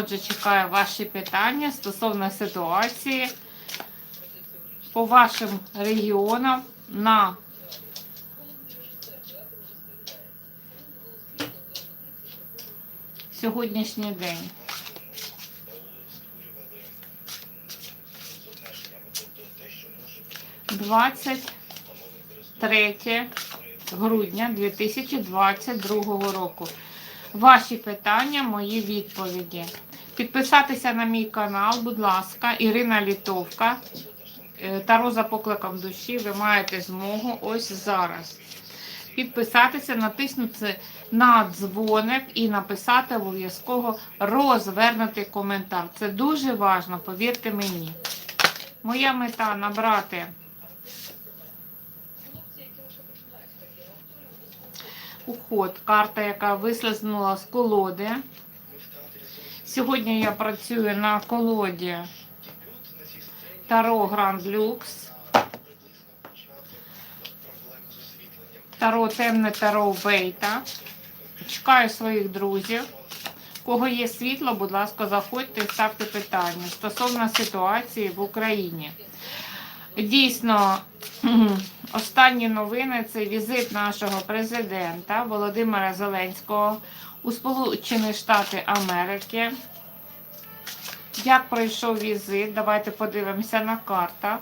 Отже, чекаю ваші питання стосовно ситуації по вашим регіонам на сьогоднішній день. Двадцять третє грудня 2022 року. Ваші питання, мої відповіді. Підписатися на мій канал, будь ласка, Ірина Літовка. Е, Таро за покликом душі ви маєте змогу ось зараз. Підписатися, натиснути на дзвоник і написати обов'язково розвернутий коментар. Це дуже важливо, повірте мені. Моя мета набрати уход, карта, яка вислизнула з колоди. Сьогодні я працюю на колоді Таро Гранд Люкс. Таро темне Таро Бейта. Чекаю своїх друзів. Кого є світло, будь ласка, заходьте і ставте питання стосовно ситуації в Україні. Дійсно, останні новини це візит нашого президента Володимира Зеленського у Сполучені Штати Америки. Як пройшов візит? Давайте подивимося на картах.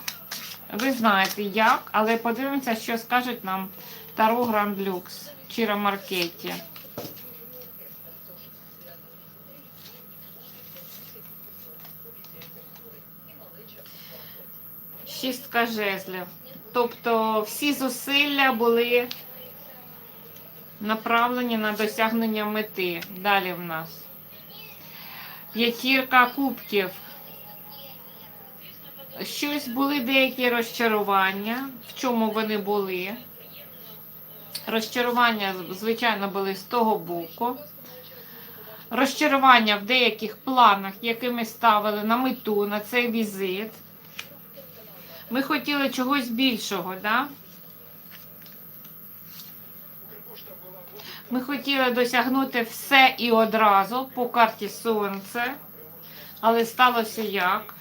Ви знаєте як, але подивимося, що скажуть нам Таро Гранд Люкс Чіра Шістка жезлів. Тобто всі зусилля були направлені на досягнення мети. Далі в нас. П'ятірка кубків. Щось були деякі розчарування. В чому вони були? Розчарування, звичайно, були з того боку. Розчарування в деяких планах, які ми ставили на мету на цей візит. Ми хотіли чогось більшого, да? Ми хотіли досягнути все і одразу по карті Сонце. Але сталося як?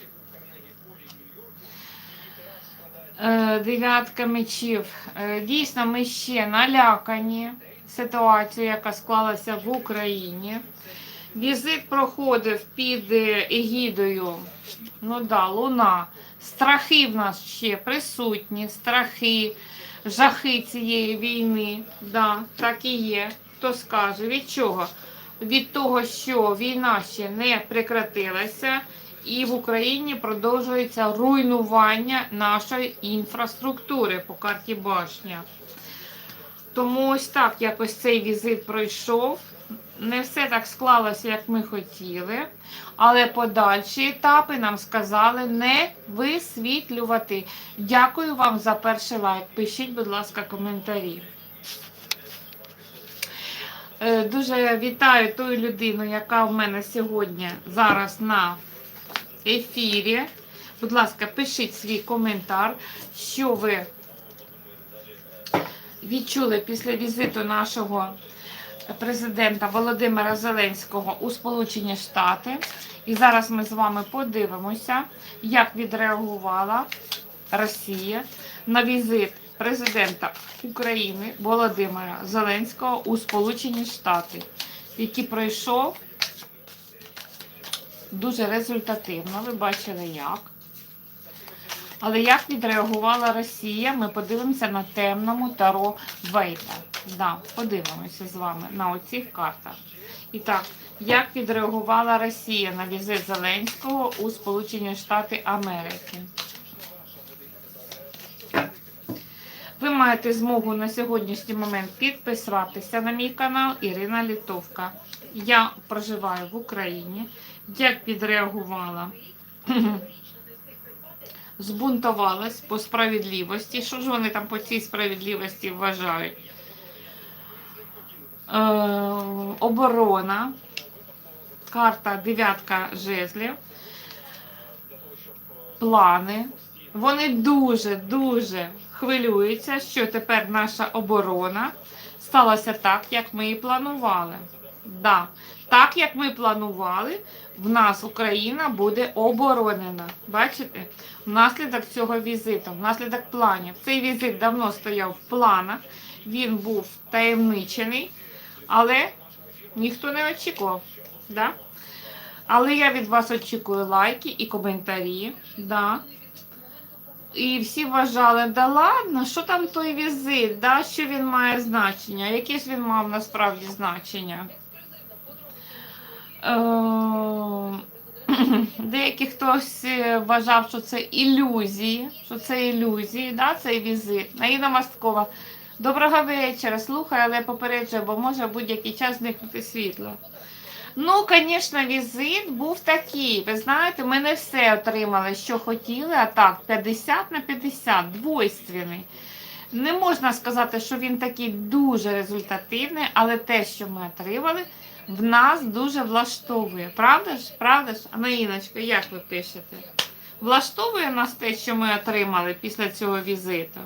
Е, Дев'ятка мечів. Е, Дійсно, ми ще налякані ситуацією, яка склалася в Україні. Візит проходив під е, егідою, ну да, луна. Страхи в нас ще присутні, страхи, жахи цієї війни. Да, так і є. Хто скаже, від чого? Від того, що війна ще не прекратилася, і в Україні продовжується руйнування нашої інфраструктури по карті башня. Тому ось так якось цей візит пройшов. Не все так склалося, як ми хотіли, але подальші етапи нам сказали не висвітлювати. Дякую вам за перший лайк. Пишіть, будь ласка, коментарі. Е, Дуже вітаю ту людину, яка в мене сьогодні зараз на ефірі. Будь ласка, пишіть свій коментар, що ви відчули після візиту нашого президента Володимира Зеленського у Сполучені Штати. І зараз ми з вами подивимося, як відреагувала Росія на візит президента України Володимира Зеленського у Сполучені Штати, який пройшов дуже результативно. Ви бачили як. Але як відреагувала Росія, ми подивимося на темному таро Вейта. Да, подивимося з вами на оцих картах. І так, як відреагувала Росія на візит Зеленського у Сполучені Штати Америки? Ви маєте змогу на сьогоднішній момент підписатися на мій канал Ірина Літовка. Я проживаю в Україні. Як відреагувала? Збунтувалась по справедливості. Що ж вони там по цій справедливості вважають? Е, оборона, карта дев'ятка жезлів, плани. Вони дуже-дуже хвилюються, що тепер наша оборона сталася так, як ми і планували. Да, так, як ми планували, в нас Україна буде оборонена. Бачите? Внаслідок цього візиту, внаслідок планів. Цей візит давно стояв в планах, він був таємничений, але ніхто не очікував. Да? Але я від вас очікую лайки і коментарі. Да. І всі вважали, да ладно, що там той візит, да, що він має значення, яке ж він мав насправді значення. Е, Деякі хтось е, вважав, що це ілюзії, що це ілюзії, да, цей візит. Наїна Мосткова. Доброго вечора. Слухай, але попереджую, бо може будь-який час зникнути світло. Ну, звісно, візит був такий. Ви знаєте, ми не все отримали, що хотіли, а так, 50 на 50, двойственний. Не можна сказати, що він такий дуже результативний, але те, що ми отримали, в нас дуже влаштовує. Правда ж? Правда ж? Анаїночка, як ви пишете? Влаштовує нас те, що ми отримали після цього візиту?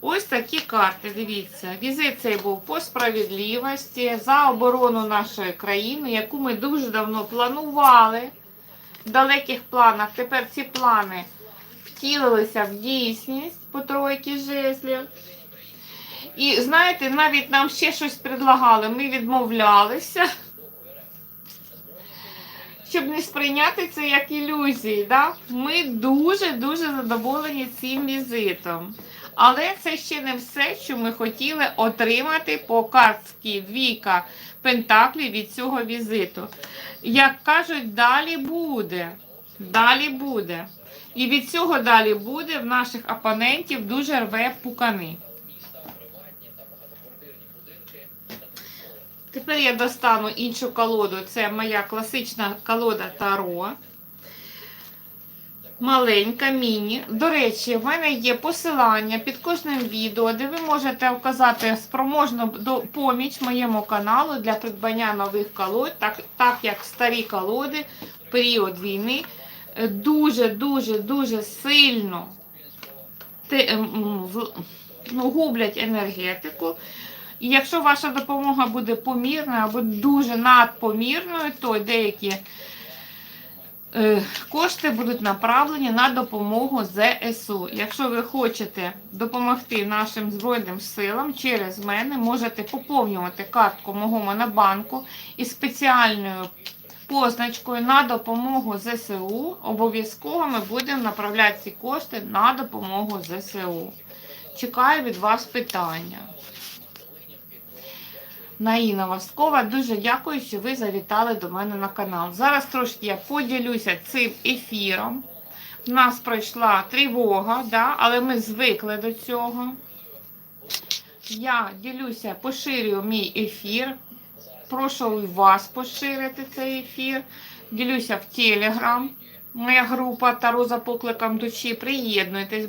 Ось такі карти, дивіться. Візит цей був по справедливості за оборону нашої країни, яку ми дуже давно планували в далеких планах. Тепер ці плани втілилися в дійсність по тройки жезлів. І знаєте, навіть нам ще щось предлагали, ми відмовлялися, щоб не сприйняти це як ілюзії. Да? Ми дуже-дуже задоволені цим візитом. Але це ще не все, що ми хотіли отримати по картській двійка Пентаклі від цього візиту. Як кажуть, далі буде. Далі буде. І від цього далі буде в наших опонентів дуже рве пукани. Тепер я достану іншу колоду. Це моя класична колода Таро. Маленька, міні. До речі, в мене є посилання під кожним відео, де ви можете вказати спроможну поміч моєму каналу для придбання нових колод, так, так як старі колоди в період війни е, дуже-дуже дуже сильно те- ем, ну, гублять енергетику. І якщо ваша допомога буде помірною або дуже надпомірною, то деякі кошти будуть направлені на допомогу ЗСУ. Якщо ви хочете допомогти нашим Збройним силам через мене, можете поповнювати картку мого монобанку із спеціальною позначкою на допомогу ЗСУ. Обов'язково ми будемо направляти ці кошти на допомогу ЗСУ. Чекаю від вас питання. Наїна Воскова, дуже дякую, що ви завітали до мене на канал. Зараз трошки я поділюся цим ефіром. У нас пройшла тривога, да, але ми звикли до цього. Я ділюся, поширюю мій ефір. Прошу і вас поширити цей ефір. Ділюся в Телеграм. Моя група Таро за покликом душі. Приєднуйтесь.